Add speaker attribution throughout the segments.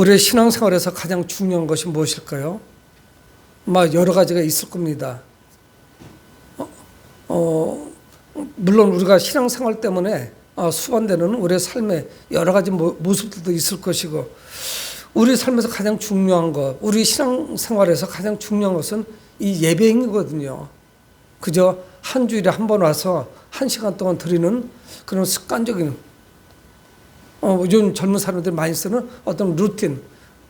Speaker 1: 우리의 신앙생활에서 가장 중요한 것이 무엇일까요? 막 여러 가지가 있을 겁니다. 어, 어, 물론 우리가 신앙생활 때문에 어, 수반되는 우리의 삶의 여러 가지 모, 모습들도 있을 것이고 우리 삶에서 가장 중요한 것, 우리 신앙생활에서 가장 중요한 것은 이 예배행위거든요. 그저 한 주일에 한 번 와서 한 시간 동안 드리는 그런 습관적인 어, 요즘 젊은 사람들이 많이 쓰는 어떤 루틴,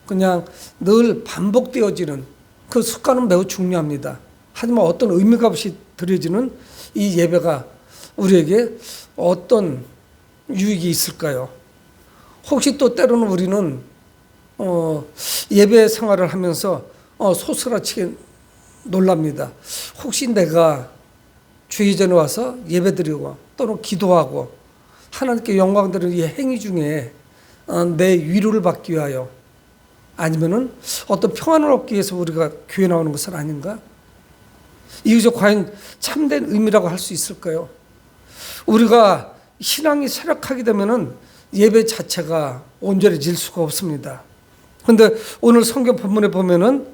Speaker 1: 그냥 늘 반복되어지는 그 습관은 매우 중요합니다. 하지만 어떤 의미가 없이 드려지는 이 예배가 우리에게 어떤 유익이 있을까요? 혹시 또 때로는 우리는 어, 예배 생활을 하면서 어, 소스라치게 놀랍니다. 혹시 내가 주의 전에 와서 예배 드리고 또는 기도하고 하나님께 영광 드리는 이 행위 중에 어, 내 위로를 받기 위하여 아니면은 어떤 평안을 얻기 위해서 우리가 교회 나오는 것은 아닌가? 이것이 과연 참된 의미라고 할 수 있을까요? 우리가 신앙이 쇠락하게 되면은 예배 자체가 온전해질 수가 없습니다. 근데 오늘 성경 본문에 보면은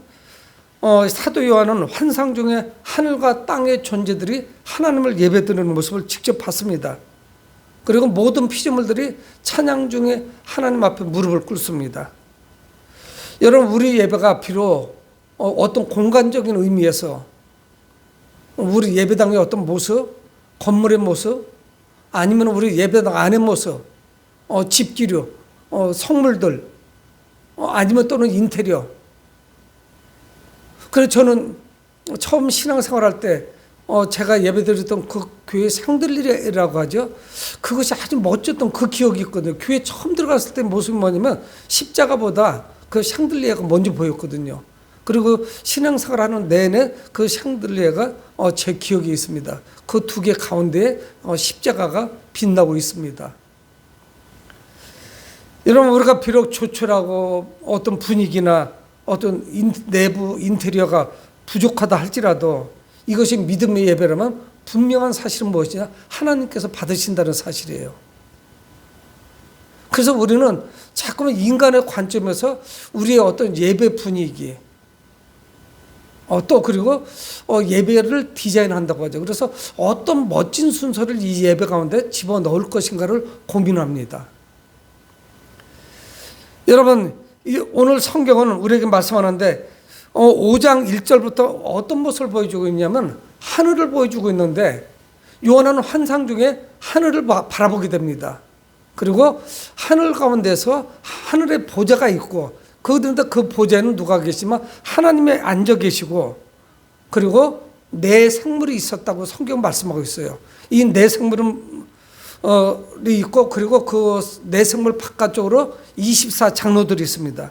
Speaker 1: 어, 사도 요한은 환상 중에 하늘과 땅의 존재들이 하나님을 예배드리는 모습을 직접 봤습니다. 그리고 모든 피조물들이 찬양 중에 하나님 앞에 무릎을 꿇습니다. 여러분 우리 예배가 비록 어, 어떤 공간적인 의미에서 우리 예배당의 어떤 모습, 건물의 모습, 아니면 우리 예배당 안의 모습, 어, 집기류, 어, 성물들, 어, 아니면 또는 인테리어. 그래서 저는 처음 신앙생활할 때 어, 제가 예배드렸던 그 교회 상들리라고 하죠. 그것이 아주 멋졌던 그 기억이 있거든요. 교회 처음 들어갔을 때 모습이 뭐냐면 십자가보다 그 샹들리에가 먼저 보였거든요. 그리고 신앙생활 하는 내내 그 샹들리에가 어, 제 기억에 있습니다. 그 두 개 가운데에 어, 십자가가 빛나고 있습니다. 여러분 우리가 비록 조촐하고 어떤 분위기나 어떤 인, 내부 인테리어가 부족하다 할지라도 이것이 믿음의 예배라면 분명한 사실은 무엇이냐? 하나님께서 받으신다는 사실이에요. 그래서 우리는 자꾸만 인간의 관점에서 우리의 어떤 예배 분위기, 어, 또 그리고 어, 예배를 디자인한다고 하죠. 그래서 어떤 멋진 순서를 이 예배 가운데 집어 넣을 것인가를 고민합니다. 여러분, 이 오늘 성경은 우리에게 말씀하는데 어, 5장 1절부터 어떤 모습을 보여주고 있냐면 하늘을 보여주고 있는데 요한은 환상 중에 하늘을 바, 바라보게 됩니다. 그리고 하늘 가운데서 하늘의 보좌가 있고 그런데 그 보좌에는 누가 계시면 하나님이 앉아 계시고 그리고 내 생물이 있었다고 성경 말씀하고 있어요. 이 내 생물은 어, 있고 그리고 그 내 생물 바깥쪽으로 24 장로들이 있습니다.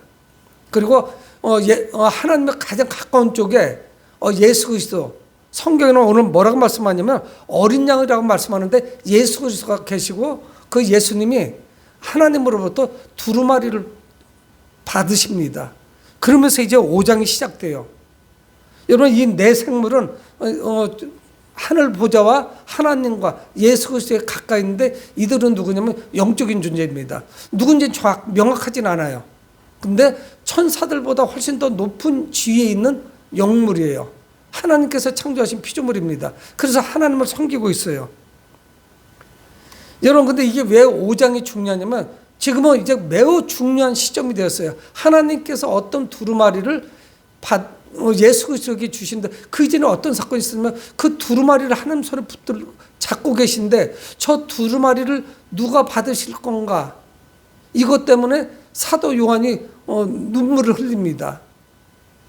Speaker 1: 그리고 어, 예, 어, 하나님의 가장 가까운 쪽에 어, 예수 그리스도 성경에는 오늘 뭐라고 말씀하냐면 어린 양이라고 말씀하는데 예수 그리스도가 계시고 그 예수님이 하나님으로부터 두루마리를 받으십니다. 그러면서 이제 5장이 시작돼요. 여러분 이내 생물은 어, 어, 하늘 보좌와 하나님과 예수 그리스도에 가까이 있는데 이들은 누구냐면 영적인 존재입니다. 누군지 정확 명확하진 않아요. 근데 천사들보다 훨씬 더 높은 지위에 있는 영물이에요. 하나님께서 창조하신 피조물입니다. 그래서 하나님을 섬기고 있어요. 여러분, 근데 이게 왜 5장이 중요하냐면 지금은 이제 매우 중요한 시점이 되었어요. 하나님께서 어떤 두루마리를 받, 어, 예수 그리스도에게 주신다. 그 이전에 어떤 사건이 있으면 그 두루마리를 하나님 손에 붙들 잡고 계신데 저 두루마리를 누가 받으실 건가? 이것 때문에 사도 요한이 어, 눈물을 흘립니다.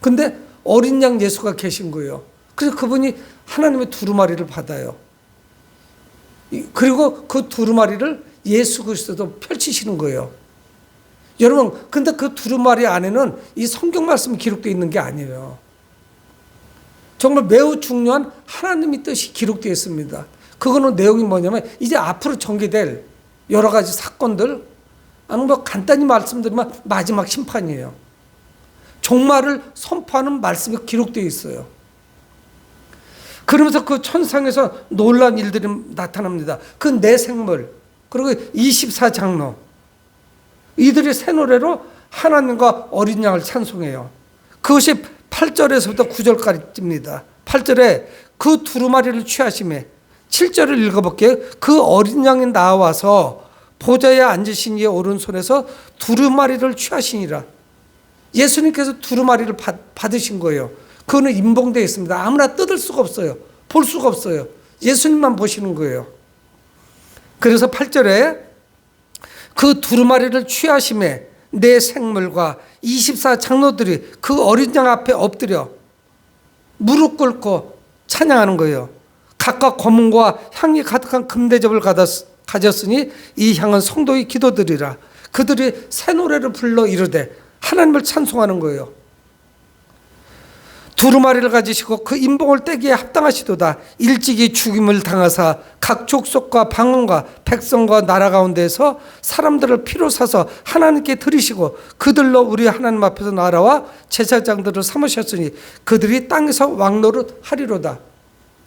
Speaker 1: 근데 어린 양 예수가 계신 거예요. 그래서 그분이 하나님의 두루마리를 받아요. 그리고 그 두루마리를 예수 그리스도도 펼치시는 거예요. 여러분, 근데 그 두루마리 안에는 이 성경 말씀이 기록되어 있는 게 아니에요. 정말 매우 중요한 하나님의 뜻이 기록되어 있습니다. 그거는 내용이 뭐냐면 이제 앞으로 전개될 여러 가지 사건들, 아니 뭐 간단히 말씀드리면 마지막 심판이에요. 종말을 선포하는 말씀이 기록되어 있어요. 그러면서 그 천상에서 놀란 일들이 나타납니다. 그 내 생물, 그리고 24장로, 이들이 새 노래로 하나님과 어린 양을 찬송해요. 그것이 8절에서부터 9절까지입니다. 8절에 그 두루마리를 취하심에 7절을 읽어볼게요. 그 어린 양이 나와서 보좌에 앉으신 이의 오른손에서 두루마리를 취하시니라. 예수님께서 두루마리를 받, 받으신 거예요. 그거는 인봉되어 있습니다. 아무나 뜯을 수가 없어요. 볼 수가 없어요. 예수님만 보시는 거예요. 그래서 8절에 그 두루마리를 취하심에 내 생물과 24 장로들이 그 어린 양 앞에 엎드려 무릎 꿇고 찬양하는 거예요. 각각 검은과 향이 가득한 금대접을 가졌으니 이 향은 성도의 기도들이라. 그들이 새 노래를 불러 이르되 하나님을 찬송하는 거예요. 두루마리를 가지시고 그 인봉을 떼기에 합당하시도다. 일찍이 죽임을 당하사 각 족속과 방언과 백성과 나라 가운데서 사람들을 피로 사서 하나님께 드리시고 그들로 우리 하나님 앞에서 나라와 제사장들을 삼으셨으니 그들이 땅에서 왕노릇 하리로다.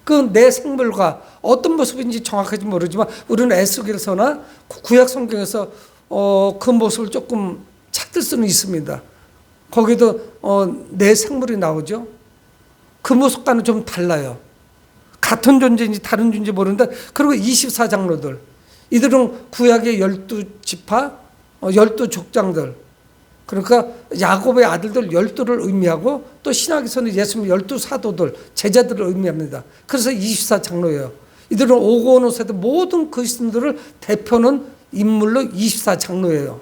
Speaker 1: 그 내 생물과 어떤 모습인지 정확하지 모르지만 우리는 에스겔서나 구약 성경에서 어, 그 모습을 조금 찾을 수는 있습니다. 거기도 어, 내 생물이 나오죠. 그 모습과는 좀 달라요. 같은 존재인지 다른 존재인지 모르는데 그리고 24장로들 이들은 구약의 12지파, 어, 12족장들 그러니까 야곱의 아들들 12를 의미하고 또 신학에서는 예수님 12사도들 제자들을 의미합니다. 그래서 24 장로예요. 이들은 오고 오는 세대 모든 그리스도들을 대표는 인물로 24 장로예요.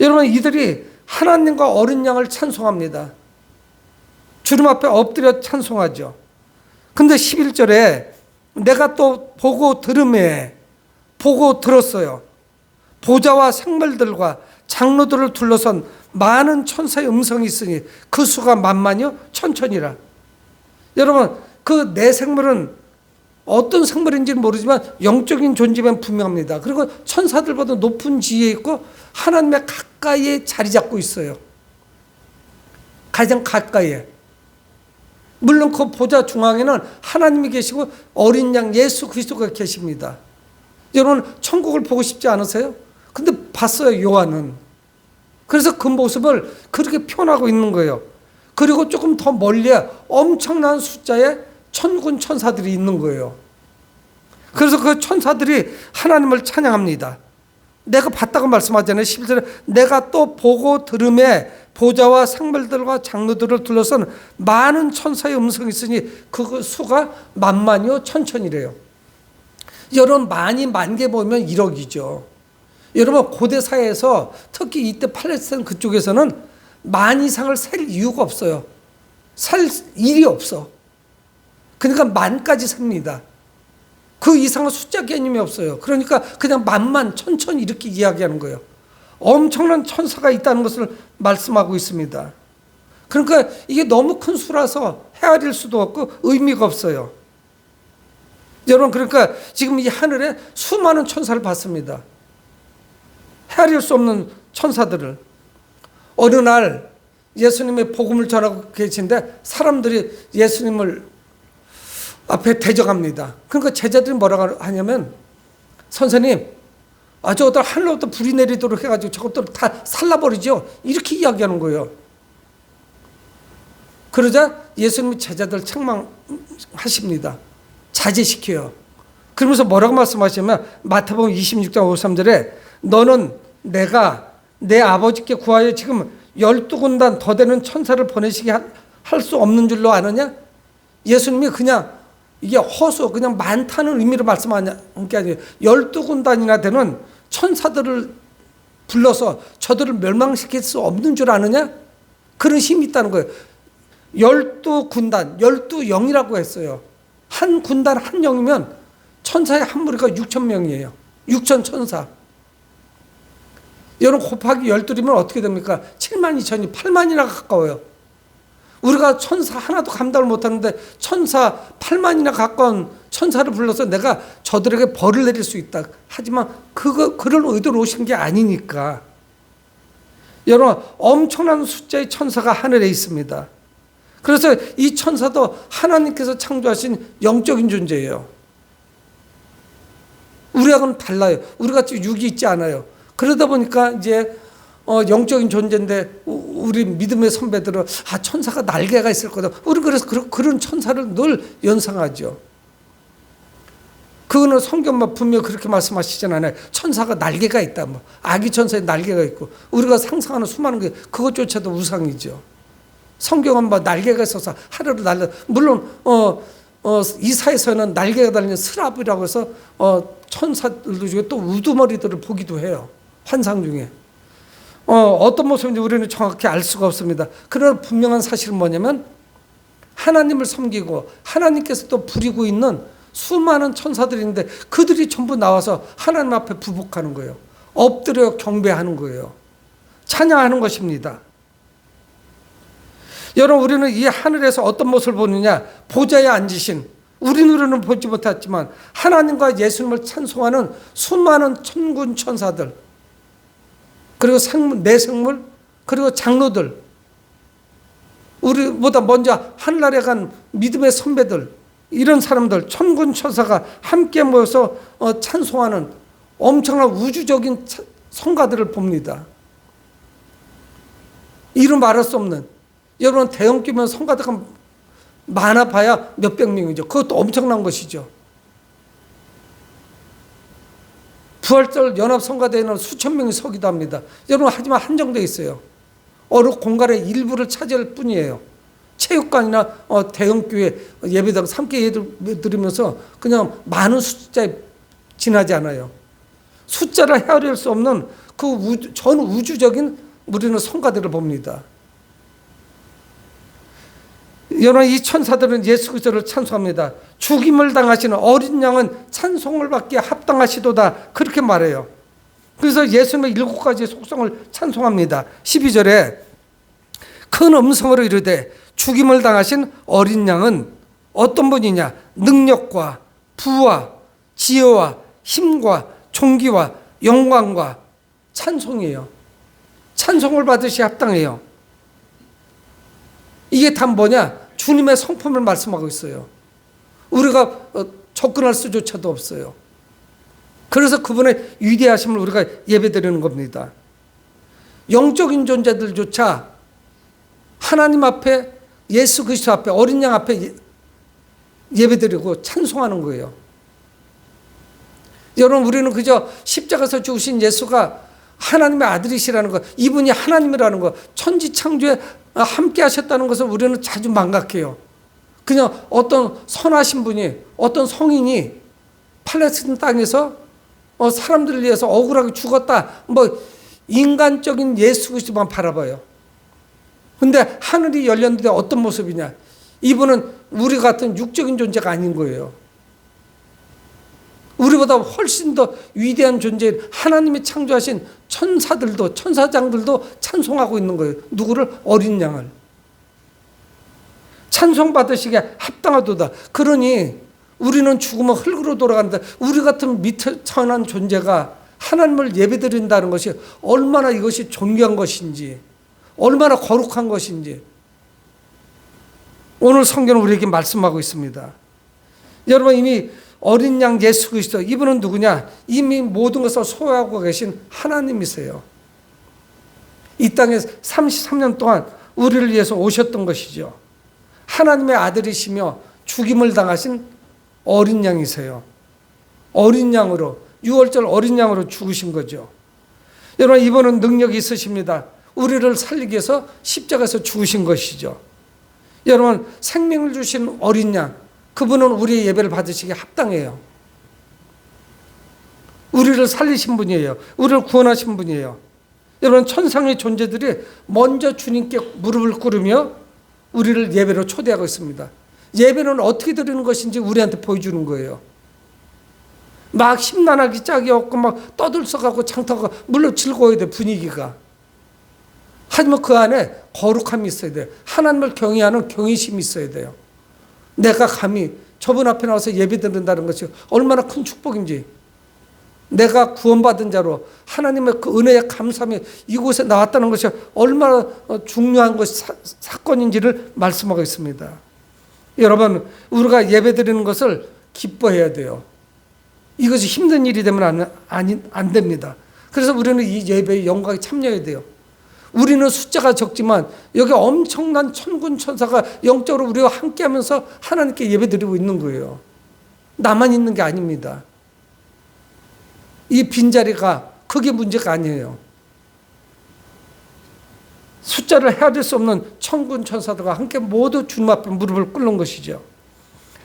Speaker 1: 여러분 이들이 하나님과 어린 양을 찬송합니다. 주름 앞에 엎드려 찬송하죠. 근데 11절에 내가 또 보고 들음에 보고 들었어요. 보좌와 생물들과 장로들을 둘러선 많은 천사의 음성이 있으니 그 수가 만만이요 천천이라. 여러분 그 내 생물은 어떤 생물인지는 모르지만 영적인 존재면 분명합니다. 그리고 천사들보다 높은 지위에 있고 하나님의 가까이에 자리 잡고 있어요. 가장 가까이에. 물론 그 보좌 중앙에는 하나님이 계시고 어린 양 예수 그리스도가 계십니다. 여러분 천국을 보고 싶지 않으세요? 근데 봤어요 요한은. 그래서 그 모습을 그렇게 표현하고 있는 거예요. 그리고 조금 더 멀리에 엄청난 숫자의 천군 천사들이 있는 거예요. 그래서 그 천사들이 하나님을 찬양합니다. 내가 봤다고 말씀하잖아요. 11절에 내가 또 보고 들음에 보좌와 생물들과 장로들을 둘러선 많은 천사의 음성이 있으니 그 수가 만만이요 천천이래요. 여러분 많이 만개 보면 1억이죠. 여러분 고대 사회에서 특히 이때 팔레스타인 그쪽에서는 만 이상을 셀 이유가 없어요. 살 일이 없어. 그러니까 만까지 삽니다. 그 이상의 숫자 개념이 없어요. 그러니까 그냥 만만 천천히 이렇게 이야기하는 거예요. 엄청난 천사가 있다는 것을 말씀하고 있습니다. 그러니까 이게 너무 큰 수라서 헤아릴 수도 없고 의미가 없어요. 여러분 그러니까 지금 이 하늘에 수많은 천사를 봤습니다. 헤아릴 수 없는 천사들을 어느 날 예수님의 복음을 전하고 계신데 사람들이 예수님을 앞에 대적합니다. 그러니까 제자들이 뭐라고 하냐면 선생님 아 저것들 하늘로부터 불이 내리도록 해가지고 저것들 다 살라버리죠. 이렇게 이야기하는 거예요. 그러자 예수님이 제자들 책망하십니다. 자제시켜요. 그러면서 뭐라고 말씀하시냐면 마태복음 26장 53절에 너는 내가 내 아버지께 구하여 지금 열두 군단 더 되는 천사를 보내시게 할 수 없는 줄로 아느냐? 예수님이 그냥 이게 허수 그냥 많다는 의미로 말씀하는 게 아니에요. 열두 군단이나 되는 천사들을 불러서 저들을 멸망시킬 수 없는 줄 아느냐? 그런 힘이 있다는 거예요. 열두 군단, 열두 영이라고 했어요. 한 군단 한 영이면 천사의 한 무리가 육천 명이에요. 육천 천사. 여러분 곱하기 열둘이면 어떻게 됩니까? 7만 2천이 8만이나 가까워요. 우리가 천사 하나도 감당을 못하는데 천사 8만이나 가까운 천사를 불러서 내가 저들에게 벌을 내릴 수 있다. 하지만 그거 그런 의도로 오신 게 아니니까. 여러분 엄청난 숫자의 천사가 하늘에 있습니다. 그래서 이 천사도 하나님께서 창조하신 영적인 존재예요. 우리하고는 달라요. 우리 같이 육이 있지 않아요. 그러다 보니까 이제 어, 영적인 존재인데 우- 우리 믿음의 선배들은 아 천사가 날개가 있을 거다. 우리 그래서 그런, 그런 천사를 늘 연상하죠. 그거는 성경만 분명 그렇게 말씀하시진 않아요. 천사가 날개가 있다. 뭐 아기 천사의 날개가 있고 우리가 상상하는 수많은 게 그것조차도 우상이죠. 성경은 뭐 날개가 있어서 하루를 날려 물론 어, 어 이사에서는 날개가 달린 스랍이라고 해서 어 천사들 중에 또 우두머리들을 보기도 해요. 환상 중에. 어, 어떤 모습인지 우리는 정확히 알 수가 없습니다. 그러나 분명한 사실은 뭐냐면 하나님을 섬기고 하나님께서 또 부리고 있는 수많은 천사들인데 그들이 전부 나와서 하나님 앞에 부복하는 거예요. 엎드려 경배하는 거예요. 찬양하는 것입니다. 여러분 우리는 이 하늘에서 어떤 모습을 보느냐 보좌에 앉으신 우리 눈으로는 보지 못했지만 하나님과 예수님을 찬송하는 수많은 천군 천사들 그리고 생물, 내 생물 그리고 장로들 우리보다 먼저 하늘나라에 간 믿음의 선배들 이런 사람들 천군 천사가 함께 모여서 어, 찬송하는 엄청난 우주적인 차- 성가들을 봅니다. 이루 말할 수 없는 여러분 대형 규모 성가대가 많아 봐야 몇백 명이죠. 그것도 엄청난 것이죠. 부활절 연합 성가대에는 수천 명이 서기도 합니다. 여러분 하지만 한정돼 있어요. 어느 공간의 일부를 차지할 뿐이에요. 체육관이나 어, 대형 교회 예배당 함께 예배 드리면서 그냥 많은 숫자에 지나지 않아요. 숫자를 헤아릴 수 없는 그 우주, 전 우주적인 우리는 성가들을 봅니다. 여러분 이 천사들은 예수 그리스도를 찬송합니다. 죽임을 당하시는 어린 양은 찬송을 받기에 합당하시도다 그렇게 말해요. 그래서 예수님의 일곱 가지 속성을 찬송합니다. 12절에 큰 음성으로 이르되 죽임을 당하신 어린 양은 어떤 분이냐 능력과 부와 지혜와 힘과 존귀와 영광과 찬송이에요. 찬송을 받으시 합당해요. 이게 다 뭐냐? 주님의 성품을 말씀하고 있어요. 우리가 어, 접근할 수조차도 없어요. 그래서 그분의 위대하심을 우리가 예배드리는 겁니다. 영적인 존재들조차 하나님 앞에 예수 그리스도 앞에 어린 양 앞에 예- 예배드리고 찬송하는 거예요. 여러분 우리는 그저 십자가에서 죽으신 예수가 하나님의 아들이시라는 것, 이분이 하나님이라는 것, 천지 창조에 함께 하셨다는 것을 우리는 자주 망각해요. 그냥 어떤 선하신 분이, 어떤 성인이 팔레스틴 땅에서 어, 사람들을 위해서 억울하게 죽었다. 뭐 인간적인 예수 그리스도만 바라봐요. 근데 하늘이 열렸는데 어떤 모습이냐? 이분은 우리 같은 육적인 존재가 아닌 거예요. 우리보다 훨씬 더 위대한 존재인 하나님이 창조하신 천사들도 천사장들도 찬송하고 있는 거예요. 누구를 어린 양을 찬송 받으시게 합당하도다. 그러니 우리는 죽으면 흙으로 돌아간다. 우리 같은 미천한 존재가 하나님을 예배드린다는 것이 얼마나 이것이 존귀한 것인지, 얼마나 거룩한 것인지 오늘 성경은 우리에게 말씀하고 있습니다. 여러분 이미 어린 양 예수 그리스도 이분은 누구냐? 이미 모든 것을 소유하고 계신 하나님이세요. 이 땅에 33년 동안 우리를 위해서 오셨던 것이죠. 하나님의 아들이시며 죽임을 당하신 어린 양이세요. 어린 양으로 6월절 어린 양으로 죽으신 거죠. 여러분 이분은 능력이 있으십니다. 우리를 살리기 위해서 십자가에서 죽으신 것이죠. 여러분 생명을 주신 어린 양 그분은 우리의 예배를 받으시기 합당해요. 우리를 살리신 분이에요. 우리를 구원하신 분이에요. 여러분 천상의 존재들이 먼저 주님께 무릎을 꿇으며 우리를 예배로 초대하고 있습니다. 예배는 어떻게 드리는 것인지 우리한테 보여주는 거예요. 막 심란하기 짝이 없고 막 떠들썩하고 창타가 물론 즐거워야 돼 분위기가. 하지만 그 안에 거룩함이 있어야 돼요. 하나님을 경외하는 경외심이 있어야 돼요. 내가 감히 저분 앞에 나와서 예배 드린다는 것이 얼마나 큰 축복인지 내가 구원받은 자로 하나님의 그 은혜에 감사함이 이곳에 나왔다는 것이 얼마나 어, 중요한 것 사, 사건인지를 말씀하고 있습니다. 여러분 우리가 예배 드리는 것을 기뻐해야 돼요. 이것이 힘든 일이 되면 안, 아니, 안 됩니다. 그래서 우리는 이 예배에 영광에 참여해야 돼요. 우리는 숫자가 적지만 여기 엄청난 천군 천사가 영적으로 우리와 함께 하면서 하나님께 예배드리고 있는 거예요. 나만 있는 게 아닙니다. 이 빈자리가 그게 문제가 아니에요. 숫자를 헤아릴 수 없는 천군 천사들과 함께 모두 주님 앞에 무릎을 꿇는 것이죠.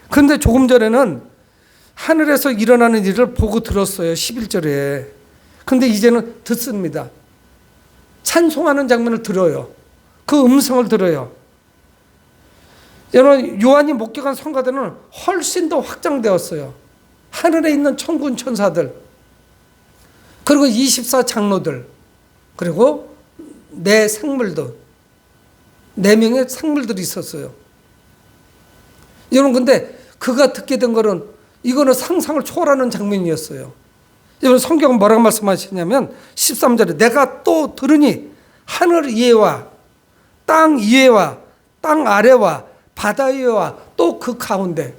Speaker 1: 그런데 조금 전에는 하늘에서 일어나는 일을 보고 들었어요. 11절에. 근데 이제는 듣습니다. 찬송하는 장면을 들어요. 그 음성을 들어요. 여러분, 요한이 목격한 성가대는 훨씬 더 확장되었어요. 하늘에 있는 천군 천사들, 그리고 24 장로들, 그리고 네 생물들, 네 명의 생물들이 있었어요. 여러분, 근데 그가 듣게 된 거는 이거는 상상을 초월하는 장면이었어요. 여러분, 성경은 뭐라고 말씀하시냐면 13절에 내가 또 들으니 하늘 위에와 땅 위에와 땅 아래와 바다 위에와 또 그 가운데.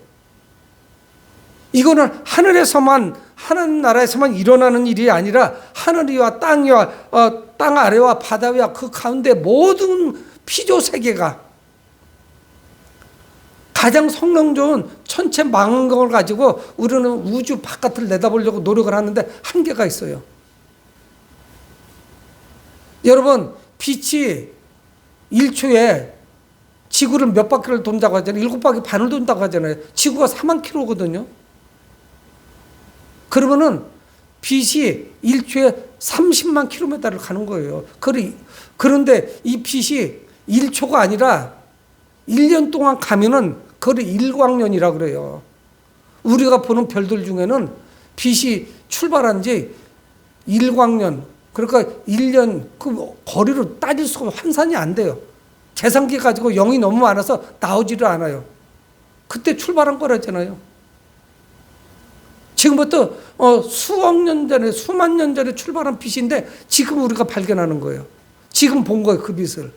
Speaker 1: 이거는 하늘에서만 하는 나라에서만 일어나는 일이 아니라 하늘 위와 땅 위와 어, 땅 아래와 바다 위와 그 가운데 모든 피조 세계가 가장 성능 좋은 천체 망원경을 가지고 우리는 우주 바깥을 내다보려고 노력을 하는데 한계가 있어요. 여러분, 빛이 1초에 지구를 몇 바퀴를 돈다고 하잖아요. 일곱 바퀴 반을 돈다고 하잖아요. 지구가 4만 킬로거든요. 그러면은 빛이 1초에 30만 킬로미터를 가는 거예요. 그런데 이 빛이 1초가 아니라 1년 동안 가면은 그걸 일광년이라 그래요. 우리가 보는 별들 중에는 빛이 출발한 지 일광년, 그러니까 1년 그 거리로 따질 수가 환산이 안 돼요. 계산기 가지고 0이 너무 많아서 나오지를 않아요. 그때 출발한 거라잖아요. 지금부터 어, 수억 년 전에 수만 년 전에 출발한 빛인데 지금 우리가 발견하는 거예요. 지금 본 거예요 그 빛을.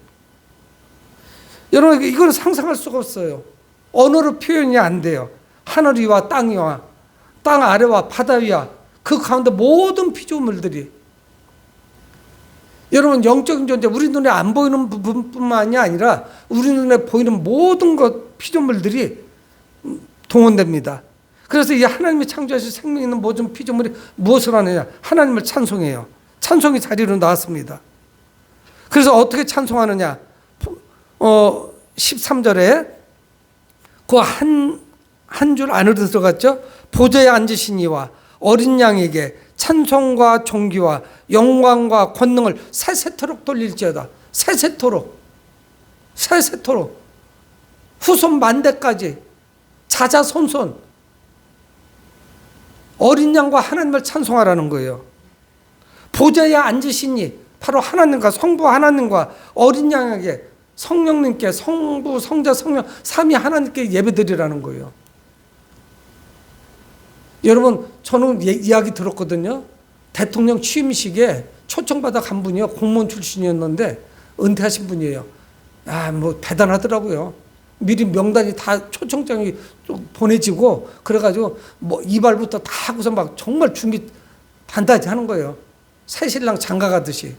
Speaker 1: 여러분 이거는 상상할 수가 없어요. 언어로 표현이 안 돼요. 하늘 위와 땅 위와 땅 아래와 바다 위와 그 가운데 모든 피조물들이 여러분 영적인 존재 우리 눈에 안 보이는 부분뿐만이 아니라 우리 눈에 보이는 모든 것 피조물들이 동원됩니다. 그래서 이 하나님이 창조하신 생명 있는 모든 피조물이 무엇을 하느냐? 하나님을 찬송해요. 찬송이 자리로 나왔습니다. 그래서 어떻게 찬송하느냐? 어, 13절에 그 한, 한 줄 안으로 들어갔죠? 보좌에 앉으신 이와 어린 양에게 찬송과 존귀와 영광과 권능을 세세토록 돌릴지어다. 세세토록. 세세토록. 후손 만대까지. 자자손손. 어린 양과 하나님을 찬송하라는 거예요. 보좌에 앉으시니 바로 하나님과 성부 하나님과 어린 양에게 성령님께 성부 성자 성령 삼위 하나님께 예배드리라는 거예요. 여러분 저는 예, 이야기 들었거든요. 대통령 취임식에 초청받아 간 분이요 공무원 출신이었는데 은퇴하신 분이에요. 아 뭐 대단하더라고요. 미리 명단이 다 초청장이 보내지고 그래가지고 뭐 이발부터 다 하고서 막 정말 준비 단단히 하는 거예요. 새신랑 장가 가듯이.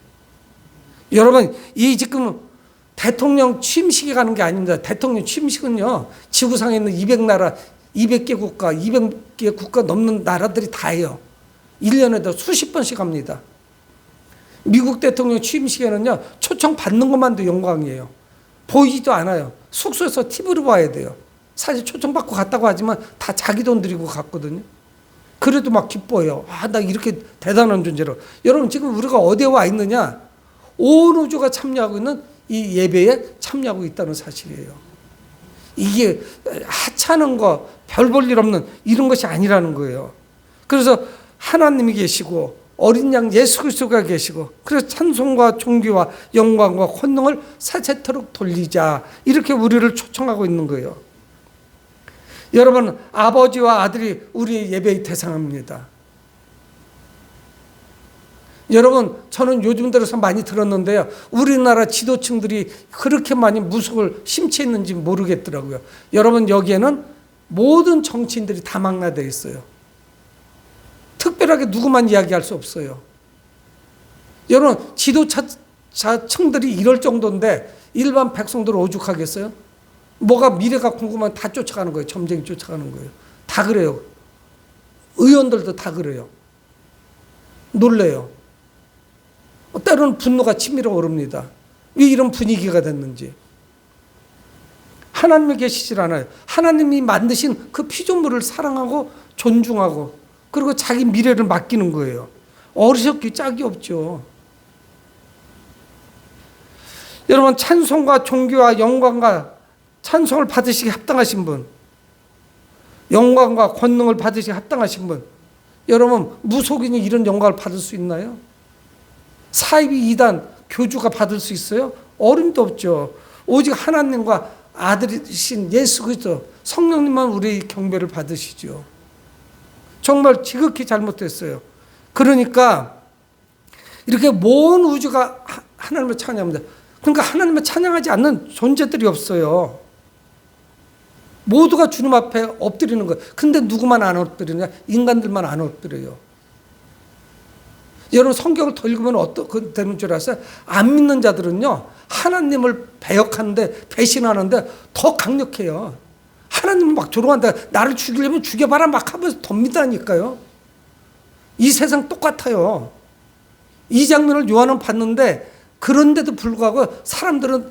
Speaker 1: 여러분 이 지금 대통령 취임식에 가는 게 아닙니다. 대통령 취임식은요 지구상에 있는 200나라 200개 국가 200개 국가 넘는 나라들이 다 해요. 1년에도 수십 번씩 합니다. 미국 대통령 취임식에는요 초청 받는 것만도 영광이에요. 보이지도 않아요. 숙소에서 TV로 봐야 돼요. 사실 초청받고 갔다고 하지만 다 자기 돈 들이고 갔거든요. 그래도 막 기뻐요. 아, 나 이렇게 대단한 존재로. 여러분, 지금 우리가 어디에 와 있느냐? 온 우주가 참여하고 있는 이 예배에 참여하고 있다는 사실이에요. 이게 하찮은 거, 별 볼 일 없는 이런 것이 아니라는 거예요. 그래서 하나님이 계시고 어린 양 예수 그리스도가 계시고 그래서 찬송과 존귀와 영광과 권능을 세세토록 돌리자 이렇게 우리를 초청하고 있는 거예요. 여러분 아버지와 아들이 우리의 예배의 대상입니다. 여러분 저는 요즘 들어서 많이 들었는데요. 우리나라 지도층들이 그렇게 많이 무속을 심취했는지 모르겠더라고요. 여러분 여기에는 모든 정치인들이 다 망라되어 있어요. 특별하게 누구만 이야기할 수 없어요. 여러분 지도자층들이 이럴 정도인데 일반 백성들 오죽하겠어요? 뭐가 미래가 궁금하면 다 쫓아가는 거예요. 점쟁이 쫓아가는 거예요. 다 그래요. 의원들도 다 그래요. 놀래요. 때로는 분노가 치밀어 오릅니다. 왜 이런 분위기가 됐는지. 하나님이 계시질 않아요. 하나님이 만드신 그 피조물을 사랑하고 존중하고 그리고 자기 미래를 맡기는 거예요. 어리석기 짝이 없죠. 여러분 찬송과 종교와 영광과 찬송을 받으시기 합당하신 분, 영광과 권능을 받으시기 합당하신 분, 여러분 무속인이 이런 영광을 받을 수 있나요? 사이비 이단 교주가 받을 수 있어요? 어림도 없죠. 오직 하나님과 아들이신 예수 그리스도 성령님만 우리 경배를 받으시죠. 정말 지극히 잘못됐어요. 그러니까 이렇게 먼 우주가 하- 하나님을 찬양합니다. 그러니까 하나님을 찬양하지 않는 존재들이 없어요. 모두가 주님 앞에 엎드리는 거예요. 근데 누구만 안 엎드리냐? 인간들만 안 엎드려요. 여러분 성경을 더 읽으면 어떻게 되는 줄 아세요? 안 믿는 자들은요 하나님을 배역하는데 배신하는데 더 강력해요. 하나님은 막 조롱한다. 나를 죽이려면 죽여봐라 막 하면서 덤비다니까요. 이 세상 똑같아요. 이 장면을 요한은 봤는데 그런데도 불구하고 사람들은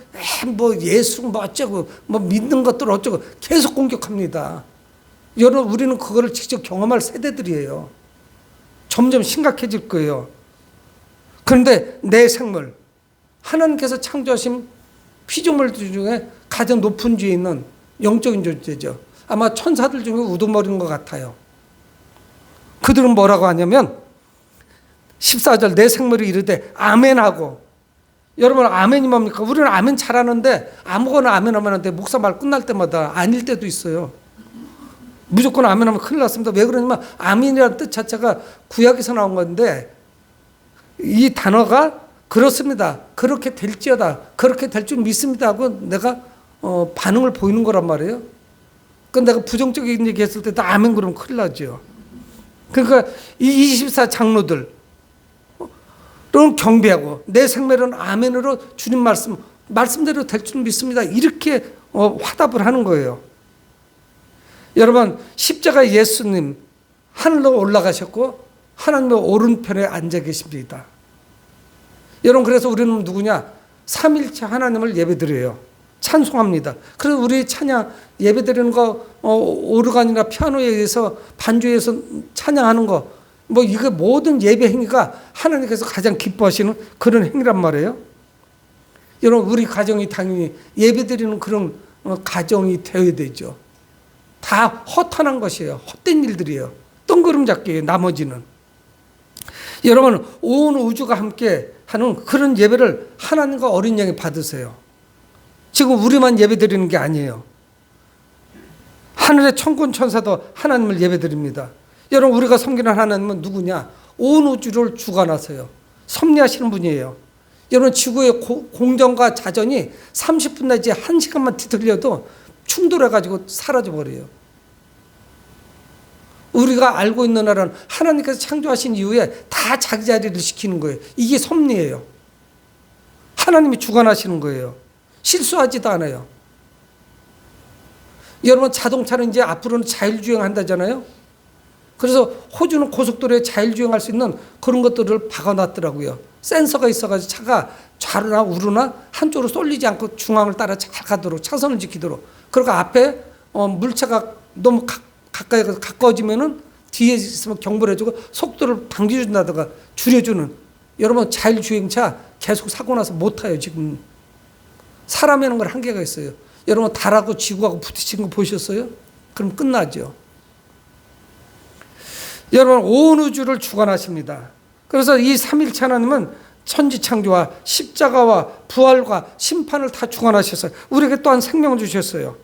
Speaker 1: 뭐 예수 뭐 어쩌고 뭐 믿는 것들 어쩌고 계속 공격합니다. 여러분 우리는 그거를 직접 경험할 세대들이에요. 점점 심각해질 거예요. 그런데 내 생물 하나님께서 창조하신 피조물들 중에 가장 높은 주에 있는 영적인 존재죠. 아마 천사들 중에 우두머리인 것 같아요. 그들은 뭐라고 하냐면 14절 내 생물이 이르되 아멘하고 여러분 아멘이 뭡니까? 우리는 아멘 잘하는데 아무거나 아멘 하면 하는데 목사 말 끝날 때마다 아닐 때도 있어요. 무조건 아멘하면 큰일 났습니다. 왜 그러냐면 아멘이라는 뜻 자체가 구약에서 나온 건데 이 단어가 그렇습니다. 그렇게 될지어다. 그렇게 될 줄 믿습니다 하고 내가 어, 반응을 보이는 거란 말이에요. 그 내가 부정적인 얘기 했을 때다 아멘 그러면 큰일 나죠. 그러니까 이 24 장로들 를 경배하고 내 생명은 아멘으로 주님 말씀 말씀대로 될 줄 믿습니다. 이렇게 어, 화답을 하는 거예요. 여러분 십자가 예수님 하늘로 올라가셨고 하나님의 오른편에 앉아 계십니다. 여러분 그래서 우리는 누구냐? 삼일체 하나님을 예배드려요. 찬송합니다. 그래서 우리 찬양 예배드리는 거 어, 오르간이나 피아노에 의해서 반주에 서 찬양하는 거 뭐 이거 모든 예배 행위가 하나님께서 가장 기뻐하시는 그런 행위란 말이에요. 여러분 우리 가정이 당연히 예배드리는 그런 어, 가정이 되어야 되죠. 다 허탄한 것이에요. 헛된 일들이에요. 뜬구름 잡기예요. 나머지는. 여러분 온 우주가 함께 하는 그런 예배를 하나님과 어린 양이 받으세요. 지금 우리만 예배 드리는 게 아니에요. 하늘의 천군 천사도 하나님을 예배 드립니다. 여러분 우리가 섬기는 하나님은 누구냐? 온 우주를 주관하세요. 섭리하시는 분이에요. 여러분 지구의 고- 공정과 자전이 30분 내지 1시간만 뒤틀려도 충돌해 가지고 사라져 버려요. 우리가 알고 있는 나라는 하나님께서 창조하신 이후에 다 자기 자리를 지키는 거예요. 이게 섭리예요. 하나님이 주관하시는 거예요. 실수하지도 않아요. 여러분 자동차는 이제 앞으로는 자율주행 한다잖아요. 그래서 호주는 고속도로에 자율주행할 수 있는 그런 것들을 박아놨더라고요. 센서가 있어가지고 차가 좌로나 우로나 한쪽으로 쏠리지 않고 중앙을 따라 잘 가도록 차선을 지키도록. 그리고 앞에 어, 물차가 너무 가, 가까이 가까워지면은 뒤에 있으면 경보를 해주고 속도를 당겨준다든가 줄여주는. 여러분 자율주행차 계속 사고 나서 못 타요 지금. 사람이 하는 건 한계가 있어요. 여러분 달하고 지구하고 부딪힌 거 보셨어요? 그럼 끝나죠. 여러분 온 우주를 주관하십니다. 그래서 이 삼일체 하나님은 천지 창조와 십자가와 부활과 심판을 다 주관하셨어요. 우리에게 또한 생명을 주셨어요.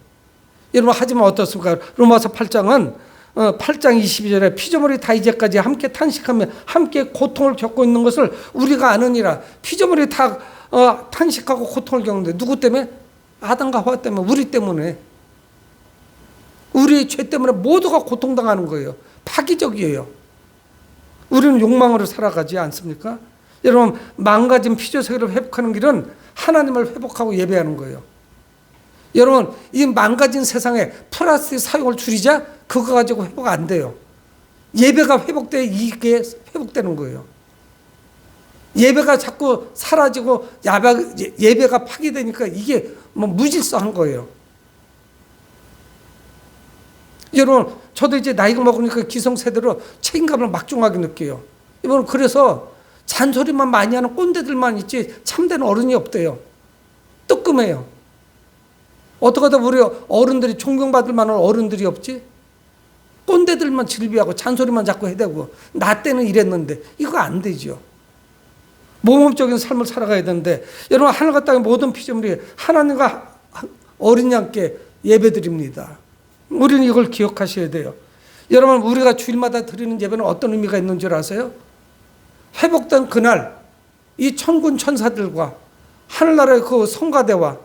Speaker 1: 여러분 하지만 어떻습니까? 로마서 8장은 어, 8장 22절에 피조물이 다 이제까지 함께 탄식하며 함께 고통을 겪고 있는 것을 우리가 아느니라. 피조물이 다 어, 탄식하고 고통을 겪는데 누구 때문에? 아담과 하와 때문에 우리 때문에 우리의 죄 때문에 모두가 고통당하는 거예요. 파기적이에요. 우리는 욕망으로 살아가지 않습니까? 여러분 망가진 피조 세계를 회복하는 길은 하나님을 회복하고 예배하는 거예요. 여러분 이 망가진 세상에 플라스틱 사용을 줄이자 그거 가지고 회복 안 돼요. 예배가 회복돼 이게 회복되는 거예요. 예배가 자꾸 사라지고 예- 예배가 파괴되니까 이게 뭐 무질서한 거예요. 여러분 저도 이제 나이가 먹으니까 기성세대로 책임감을 막중하게 느껴요. 이번 그래서 잔소리만 많이 하는 꼰대들만 있지 참된 어른이 없대요. 뜨끔해요. 어떡하다 우리 어른들이 존경받을 만한 어른들이 없지? 꼰대들만 질비하고 잔소리만 자꾸 해대고 나 때는 이랬는데 이거 안 되죠. 모범적인 삶을 살아가야 되는데 여러분 하늘과 땅의 모든 피조물이 하나님과 어린 양께 예배드립니다. 우리는 이걸 기억하셔야 돼요. 여러분 우리가 주일마다 드리는 예배는 어떤 의미가 있는 줄 아세요? 회복된 그날 이 천군 천사들과 하늘나라의 그 성가대와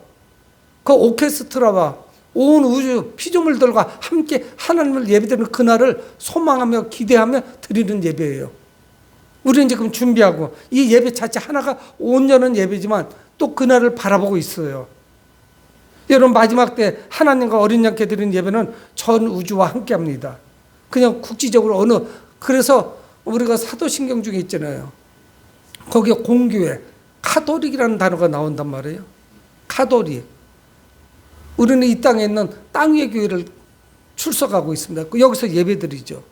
Speaker 1: 그 오케스트라와 온 우주 피조물들과 함께 하나님을 예배드리는 그날을 소망하며 기대하며 드리는 예배예요. 우리는 지금 준비하고 이 예배 자체 하나가 온전한 예배지만 또 그날을 바라보고 있어요. 여러분 마지막 때 하나님과 어린 양께 드리는 예배는 전 우주와 함께 합니다. 그냥 국지적으로 어느 그래서 우리가 사도신경 중에 있잖아요. 거기에 공교회 카톨릭이라는 단어가 나온단 말이에요. 카톨릭. 우리는 이 땅에 있는 땅 위의 교회를 출석하고 있습니다. 그 여기서 예배드리죠.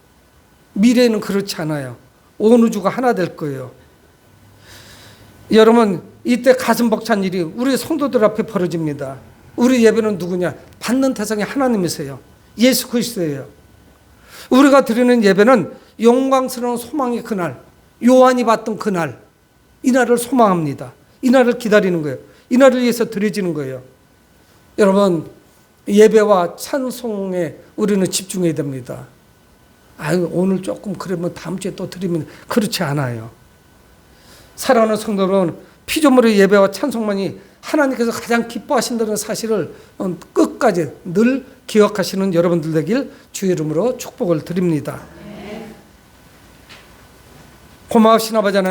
Speaker 1: 미래는 그렇지 않아요. 온 우주가 하나 될 거예요. 여러분 이때 가슴 벅찬 일이 우리 성도들 앞에 벌어집니다. 우리 예배는 누구냐? 받는 대상이 하나님이세요. 예수 그리스도예요. 우리가 드리는 예배는 영광스러운 소망의 그날, 요한이 봤던 그날, 이 날을 소망합니다. 이 날을 기다리는 거예요. 이 날을 위해서 드려지는 거예요. 여러분 예배와 찬송에 우리는 집중해야 됩니다. 아유 오늘 조금 그러면 다음 주에 또 드리면 그렇지 않아요. 사랑하는 성도는 피조물의 예배와 찬송만이 하나님께서 가장 기뻐하신다는 사실을 어, 끝까지 늘 기억하시는 여러분들 되길 주의 이름으로 축복을 드립니다. 고마우신 아버지 하나님